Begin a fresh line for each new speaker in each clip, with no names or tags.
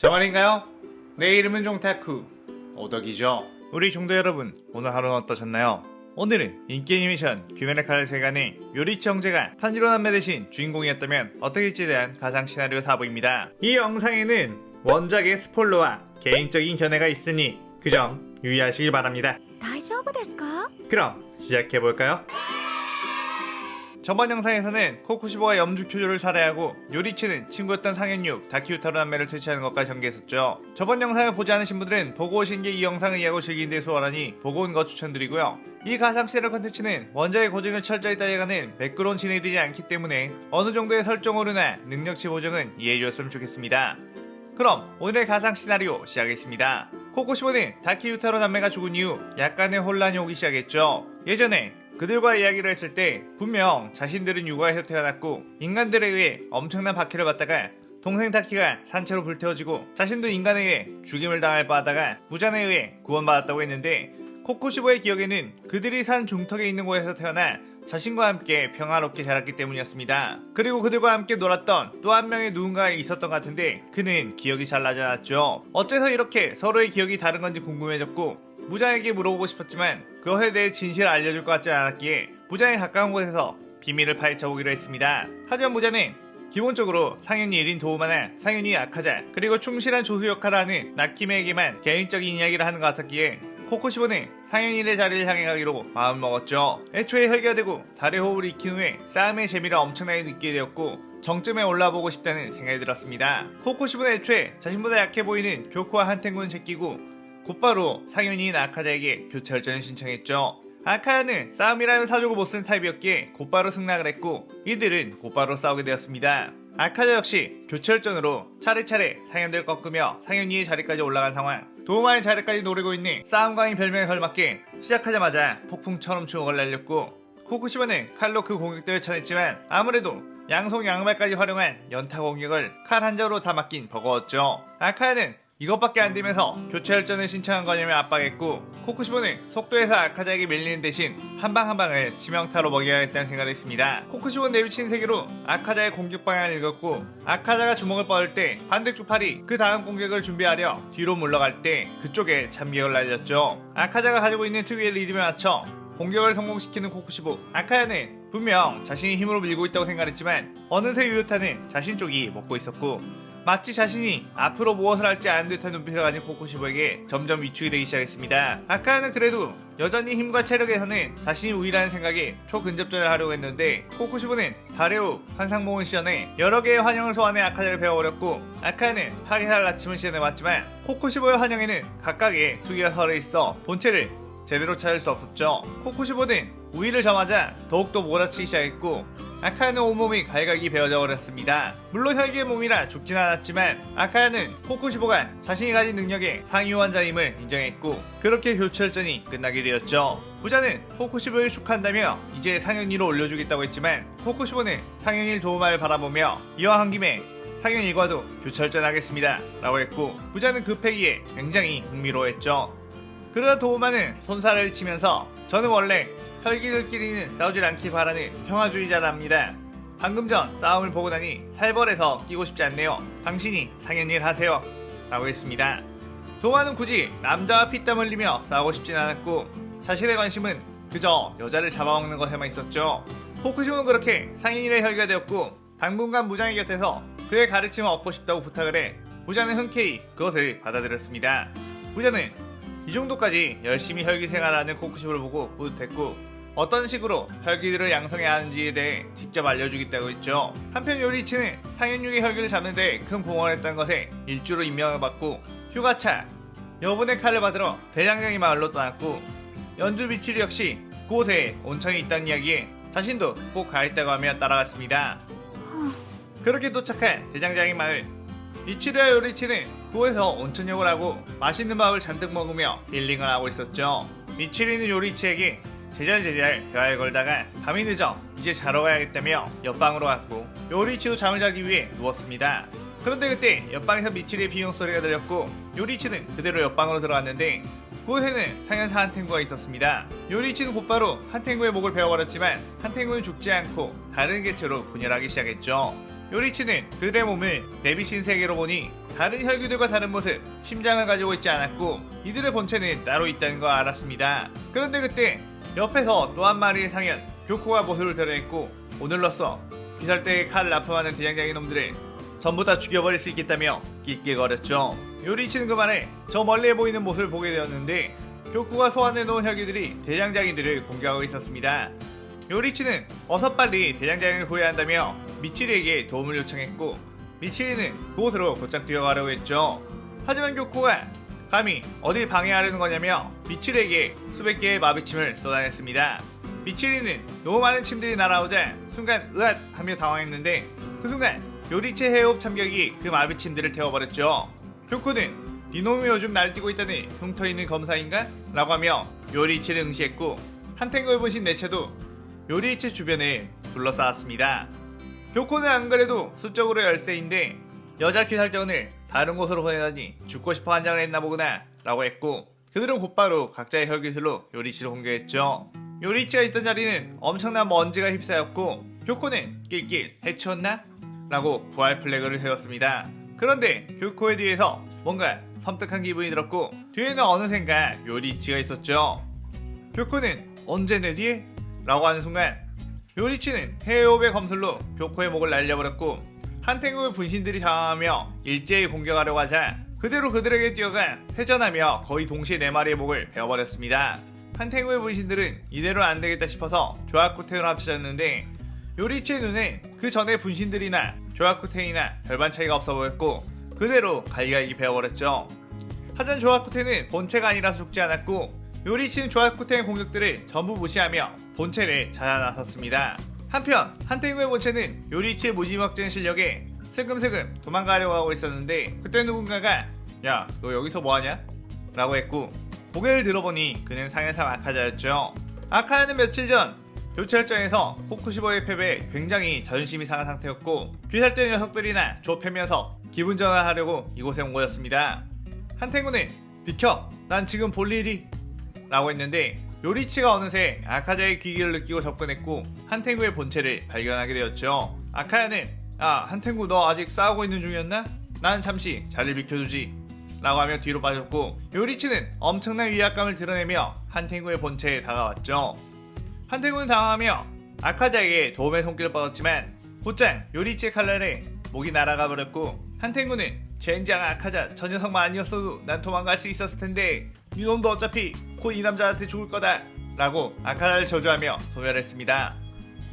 저 말인가요? 내 이름은 종타쿠 오덕이죠. 우리 종도 여러분 오늘 하루는 어떠셨나요? 오늘은 인기 애니메이션 귀면의 칼 세간의 요리치 형제가 탄지로 남매 대신 주인공이었다면 어떻게일지에 대한 가상 시나리오 사보입니다. 이 영상에는 원작의 스포일러와 개인적인 견해가 있으니 그 점 유의하시길 바랍니다.
大丈夫ですか
그럼 시작해볼까요? 저번 영상에서는 코쿠시보가 염주교조를 살해하고 요리치는 친구였던 상현육 다키우타로 남매를 퇴치하는 것까지 전개했었죠. 저번 영상을 보지 않으신 분들은 보고 오신 게 이 영상을 이해하고 즐긴 데 수월하니 보고 온 거 추천드리고요. 이 가상 시리얼 컨텐츠는 원작의 고증을 철저히 따져가는 매끄러운 진행되지 않기 때문에 어느 정도의 설정으로나 능력치 보정은 이해해 주셨으면 좋겠습니다. 그럼 오늘의 가상 시나리오 시작하겠습니다. 코코시보는 다키유타로 남매가 죽은 이후 약간의 혼란이 오기 시작했죠. 예전에 그들과 이야기를 했을 때 분명 자신들은 육아에서 태어났고 인간들에 의해 엄청난 박해를 받다가 동생 다키가 산채로 불태워지고 자신도 인간에 의해 죽임을 당할 바다가 무잔에 의해 구원받았다고 했는데 코코시보의 기억에는 그들이 산 중턱에 있는 곳에서 태어나 자신과 함께 평화롭게 자랐기 때문이었습니다. 그리고 그들과 함께 놀았던 또 한 명의 누군가가 있었던 것 같은데 그는 기억이 잘 나지 않았죠. 어째서 이렇게 서로의 기억이 다른 건지 궁금해졌고 무장에게 물어보고 싶었지만 그것에 대해 진실을 알려줄 것 같지 않았기에 무장에 가까운 곳에서 비밀을 파헤쳐 보기로 했습니다. 하지만 무자는 기본적으로 상윤이 1인 도우마나 상윤이 악하자 그리고 충실한 조수 역할을 하는 나키메에게만 개인적인 이야기를 하는 것 같았기에 코코시보는 상윤이의 자리를 향해 가기로 마음먹었죠. 애초에 혈기가 되고 달의 호흡을 익힌 후에 싸움의 재미를 엄청나게 느끼게 되었고 정점에 올라보고 싶다는 생각이 들었습니다. 코코시보는 애초에 자신보다 약해 보이는 교코와 한탱군을 제끼고 곧바로 상윤이인 아카자에게 교체 결전을 신청했죠. 아카야는 싸움이라면 사주고 못쓴 타입이었기에 곧바로 승낙을 했고 이들은 곧바로 싸우게 되었습니다. 아카자 역시 교체혈전으로 차례차례 상현들을 꺾으며 상현이의 자리까지 올라간 상황 도우마의 자리까지 노리고 있는 싸움광인 별명에 걸맞게 시작하자마자 폭풍처럼 주먹을 날렸고 코쿠시바는 칼로 그 공격들을 쳐냈지만 아무래도 양손 양발까지 활용한 연타 공격을 칼 한 자로 다 맡긴 버거웠죠. 아카야는 이것밖에 안 되면서 교체 혈전을 신청한 거냐며 압박했고 코쿠시보는 속도에서 아카자에게 밀리는 대신 한 방 한 방을 치명타로 먹여야겠다는 생각을 했습니다. 코쿠시보는 내비친 세계로 아카자의 공격 방향을 읽었고 아카자가 주먹을 뻗을 때 반대쪽 팔이 그 다음 공격을 준비하려 뒤로 물러갈 때 그쪽에 참기를 날렸죠. 아카자가 가지고 있는 특유의 리듬에 맞춰 공격을 성공시키는 코쿠시보 아카야는 분명 자신이 힘으로 밀고 있다고 생각했지만 어느새 유요타는 자신 쪽이 먹고 있었고 마치 자신이 앞으로 무엇을 할지 아는 듯한 눈빛을 가진 코코시보에게 점점 위축이 되기 시작했습니다. 아카야는 그래도 여전히 힘과 체력에서는 자신이 우위라는 생각에 초근접전을 하려고 했는데 코코시보는 다레오 환상모은 시연에 여러 개의 환영을 소환해 아카자를 배워버렸고 아카야는 하게살 낮춤을 시연해봤지만 코코시보의 환영에는 각각의 투기가 서려 있어 본체를 제대로 찾을 수 없었죠. 코코시보는 우위를 점하자 더욱더 몰아치기 시작했고 아카야는 온몸이 갈각이 베어져 버렸습니다. 물론 혈기의 몸이라 죽진 않았지만 아카야는 코코시보가 자신이 가진 능력의 상위 환자임을 인정했고 그렇게 교체혈전이 끝나게 되었죠. 부자는 코코시보를 축하한다며 이제 상현이로 올려주겠다고 했지만 코코시보는 상현이를 도움을 바라보며 이왕 한 김에 상현일과도 교체혈전하겠습니다 라고 했고 부자는 그 패기에 굉장히 흥미로워했죠. 그러다 도우마는 손살을 치면서 저는 원래 혈기들끼리는 싸우질 않길 바라는 평화주의자랍니다. 방금 전 싸움을 보고 나니 살벌해서 끼고 싶지 않네요. 당신이 상현일 하세요. 라고 했습니다. 도우마는 굳이 남자와 피땀 흘리며 싸우고 싶진 않았고 자신의 관심은 그저 여자를 잡아먹는 것에만 있었죠. 포크시오는 그렇게 상인일의 혈기가 되었고 당분간 무장의 곁에서 그의 가르침을 얻고 싶다고 부탁을 해 부자는 흔쾌히 그것을 받아들였습니다. 부자는 이 정도까지 열심히 혈기 생활하는 코쿠시보를 보고 뿌듯했고 어떤 식으로 혈기들을 양성해야 하는지에 대해 직접 알려주겠다고 했죠. 한편 요리치는 상현육의 혈기를 잡는 데 큰 공헌을 했다는 것에 일주로 임명을 받고 휴가차 여분의 칼을 받으러 대장장이 마을로 떠났고 연주 미치리 역시 그곳에 온천이 있다는 이야기에 자신도 꼭 가있다고 하며 따라갔습니다. 그렇게 도착한 대장장이 마을 이치리와 요리치는 그곳에서 온천욕을 하고 맛있는 밥을 잔뜩 먹으며 힐링을 하고 있었죠. 미치리는 요리치에게 제잘제잘 대화를 걸다가 밤이 늦어 이제 자러 가야겠다며 옆방으로 갔고 요리치도 잠을 자기 위해 누웠습니다. 그런데 그때 옆방에서 미치리의 비명 소리가 들렸고 요리치는 그대로 옆방으로 들어갔는데 그곳에는 상현사 한탱구가 있었습니다. 요리치는 곧바로 한탱구의 목을 베어버렸지만 한탱구는 죽지 않고 다른 개체로 분열하기 시작했죠. 요리치는 그들의 몸을 내비신 세계로 보니 다른 혈귀들과 다른 모습, 심장을 가지고 있지 않았고 이들의 본체는 따로 있다는 걸 알았습니다. 그런데 그때 옆에서 또 한 마리의 상현, 교코가 모습을 드러냈고 오늘로써 귀살대에 칼을 납품하는 대장장이 놈들을 전부 다 죽여버릴 수 있겠다며 낄낄거렸죠. 요리치는 그 말에 저 멀리에 보이는 모습을 보게 되었는데 교코가 소환해놓은 혈기들이 대장장이들을 공격하고 있었습니다. 요리치는 어서 빨리 대장장을 구해야 한다며 미치리에게 도움을 요청했고 미치리는 그곳으로 곧장 뛰어가려고 했죠. 하지만 교코가 감히 어딜 방해하려는 거냐며 미치리에게 수백 개의 마비침을 쏟아냈습니다. 미치리는 너무 많은 침들이 날아오자 순간 으앗 하며 당황했는데 그 순간 요리치 해협 참격이 그 마비침들을 태워버렸죠. 교코는 니놈이 요즘 날뛰고 있다니 흉터 있는 검사인가? 라고 하며 요리치를 응시했고 한탱글 분신 내체도 요리치 주변에 둘러싸았습니다. 교코는 안 그래도 수적으로 열세인데 여자 귀살정을 다른 곳으로 보내다니 죽고 싶어 한장을 했나 보구나 라고 했고 그들은 곧바로 각자의 혈기술로 요리치를 공격했죠. 요리치가 있던 자리는 엄청난 먼지가 휩싸였고 교코는 낄낄 해치웠나? 라고 부활 플래그를 세웠습니다. 그런데 교코의 뒤에서 뭔가 섬뜩한 기분이 들었고 뒤에는 어느샌가 요리치가 있었죠. 교코는 언제 내 뒤에? 라고 하는 순간 요리치는 해외호의 검술로 교코의 목을 날려버렸고 한탱국의 분신들이 당황하며 일제히 공격하려고 하자 그대로 그들에게 뛰어가 회전하며 거의 동시에 네 마리의 목을 베어버렸습니다. 한탱국의 분신들은 이대로 안 되겠다 싶어서 조아쿠텐으로 합쳐졌는데 요리치의 눈에 그 전에 분신들이나 조아쿠텐이나 별반 차이가 없어 보였고 그대로 갈기갈기 베어버렸죠. 하지만 조아쿠텐은 본체가 아니라 죽지 않았고 요리치는 조아쿠텐의 공격들을 전부 무시하며 본체를 찾아 나섰습니다. 한편 한탱구의 본체는 요리치의 무지막지한 실력에 슬금슬금 도망가려고 하고 있었는데 그때 누군가가 야 너 여기서 뭐하냐? 라고 했고 고개를 들어보니 그는 상해상 아카자였죠. 아카자는 며칠 전 교체혈전에서 코쿠시보의 패배에 굉장히 자존심이 상한 상태였고 귀살된 녀석들이나 좁히면서 기분 전환하려고 이곳에 온 거였습니다. 한탱구는 비켜 난 지금 볼 일이 라고 했는데 요리치가 어느새 아카자의 귀기를 느끼고 접근했고 한탱구의 본체를 발견하게 되었죠. 아카야는 아 한탱구 너 아직 싸우고 있는 중이었나? 난 잠시 자리를 비켜주지 라고 하며 뒤로 빠졌고 요리치는 엄청난 위압감을 드러내며 한탱구의 본체에 다가왔죠. 한탱구는 당황하며 아카자에게 도움의 손길을 뻗었지만 곧장 요리치의 칼날에 목이 날아가 버렸고 한탱구는 젠장 아카자 저 녀석만 아니었어도 난 도망갈 수 있었을 텐데 이놈도 어차피 곧 이 남자한테 죽을 거다 라고 아카자를 저주하며 소멸했습니다.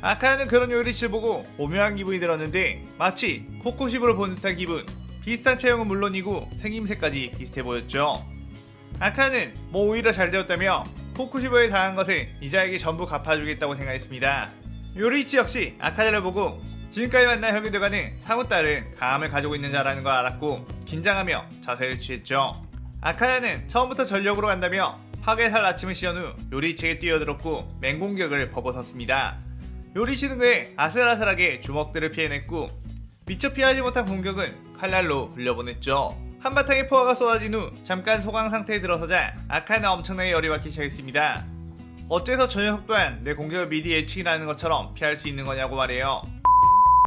아카야는 그런 요리치를 보고 오묘한 기분이 들었는데 마치 코코시브를 본 듯한 기분 비슷한 체형은 물론이고 생김새까지 비슷해 보였죠. 아카는 뭐 오히려 잘 되었다며 코쿠시보에 당한 것을 이자에게 전부 갚아주겠다고 생각했습니다. 요리치 역시 아카자를 보고 지금까지 만난 혈기들과는 사뭇 다른 강함을 가지고 있는 자라는 걸 알았고 긴장하며 자세를 취했죠. 아카야는 처음부터 전력으로 간다며 파괴살 아침을 씌운 후 요리치에게 뛰어들었고 맹공격을 퍼붓었습니다. 요리치는 그의 아슬아슬하게 주먹들을 피해냈고 미처 피하지 못한 공격은 칼날로 흘려보냈죠. 한바탕의 포화가 쏟아진 후 잠깐 소강 상태에 들어서자 아카는 엄청나게 열이 받기 시작했습니다. 어째서 저 녀석 또한 내 공격을 미리 예측이 나는 것처럼 피할 수 있는 거냐고 말해요.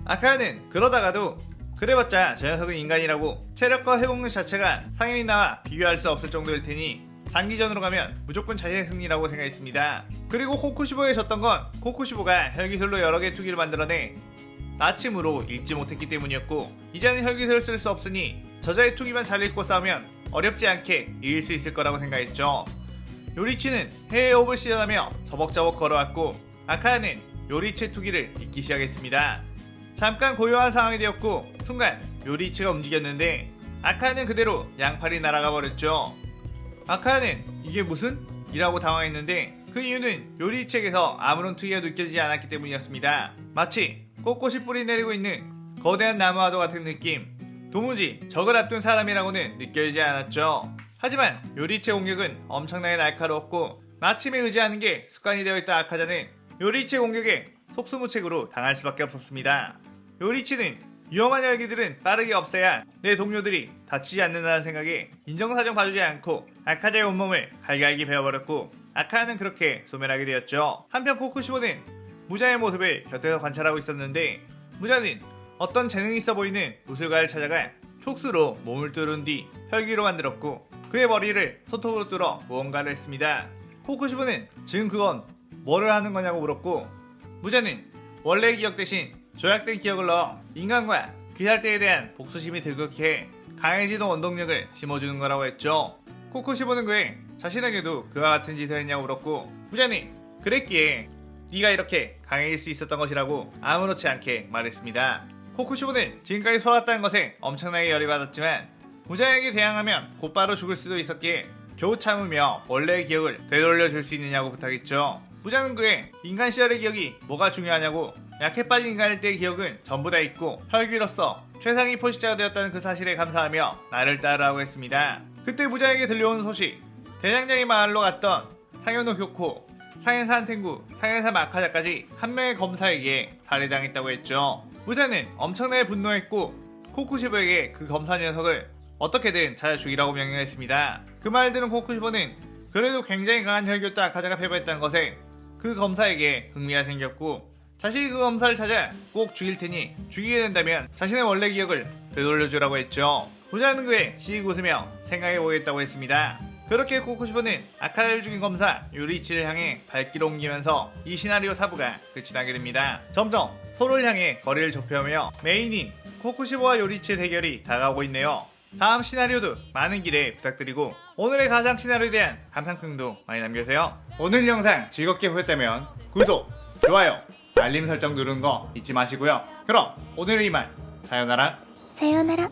아카는 그러다가도 그래봤자 저 녀석은 인간이라고 체력과 회복력 자체가 상현이 나와 비교할 수 없을 정도일 테니 장기전으로 가면 무조건 자신의 승리라고 생각했습니다. 그리고 코쿠시보에 졌던 건 코쿠시보가 혈기술로 여러 개의 투기를 만들어내 나침으로 읽지 못했기 때문이었고 이제는 혈기술을 쓸 수 없으니 저자의 투기만 잘 읽고 싸우면 어렵지 않게 이길 수 있을 거라고 생각했죠. 요리치는 해외 옵을 시전하며 저벅저벅 걸어왔고 아카야는 요리치의 투기를 읽기 시작했습니다. 잠깐 고요한 상황이 되었고 순간 요리치가 움직였는데 아카야는 그대로 양팔이 날아가 버렸죠. 아카야는 이게 무슨? 이라고 당황했는데 그 이유는 요리치에게서 아무런 투기가 느껴지지 않았기 때문이었습니다. 마치 꼿꼿이 뿌리 내리고 있는 거대한 나무와도 같은 느낌. 도무지 적을 앞둔 사람이라고는 느껴지지 않았죠. 하지만 요리치의 공격은 엄청나게 날카로웠고 나침에 의지하는 게 습관이 되어 있던 아카자는 요리치의 공격에 속수무책으로 당할 수밖에 없었습니다. 요리치는 위험한 열기들은 빠르게 없애야 내 동료들이 다치지 않는다는 생각에 인정사정 봐주지 않고 아카자의 온몸을 갈갈기 베어버렸고 아카는 그렇게 소멸하게 되었죠. 한편 코쿠시보는 무자의 모습을 곁에서 관찰하고 있었는데 무자는 어떤 재능 있어 보이는 무술가를 찾아가 촉수로 몸을 뚫은 뒤 혈기로 만들었고 그의 머리를 손톱으로 뚫어 무언가를 했습니다. 코쿠시보는 지금 그건 뭐를 하는 거냐고 물었고 무자는 원래의 기억 대신 조약된 기억을 넣어 인간과 그 살때에 대한 복수심이 들끓게 강해지는 원동력을 심어주는 거라고 했죠. 코쿠시보는 그의 자신에게도 그와 같은 짓을 했냐고 물었고 무자는 그랬기에 네가 이렇게 강해질 수 있었던 것이라고 아무렇지 않게 말했습니다. 코쿠시보는 지금까지 속았다는 것에 엄청나게 열이 받았지만 부자에게 대항하면 곧바로 죽을 수도 있었기에 겨우 참으며 원래의 기억을 되돌려 줄 수 있느냐고 부탁했죠. 부자는 그의 인간 시절의 기억이 뭐가 중요하냐고 약해 빠진 인간일 때의 기억은 전부 다 있고 혈기로서 최상위 포식자가 되었다는 그 사실에 감사하며 나를 따르라고 했습니다. 그때 부자에게 들려온 소식 대장장이 마을로 갔던 상현호 교코 상해사 한탱구, 상해사 마카자까지 한 명의 검사에게 살해당했다고 했죠. 부자는 엄청나게 분노했고 코쿠시보에게 그 검사 녀석을 어떻게든 찾아 죽이라고 명령했습니다. 그 말 들은 코쿠시보는 그래도 굉장히 강한 혈기였다 아카자가 패배했다는 것에 그 검사에게 흥미가 생겼고 자신이 그 검사를 찾아 꼭 죽일 테니 죽이게 된다면 자신의 원래 기억을 되돌려주라고 했죠. 부자는 그에 씩 웃으며 생각해 보겠다고 했습니다. 그렇게 코코시보는 아카를 죽인 검사 요리치를 향해 발길을 옮기면서 이 시나리오 사부가 끝이 나게 됩니다. 점점 서로를 향해 거리를 좁혀오며 메인인 코코시보와 요리치의 대결이 다가오고 있네요. 다음 시나리오도 많은 기대 부탁드리고 오늘의 가상 시나리오에 대한 감상평도 많이 남겨주세요. 오늘 영상 즐겁게 보셨다면 구독, 좋아요, 알림 설정 누른 거 잊지 마시고요. 그럼 오늘의 이말 사연나라.
사연나라.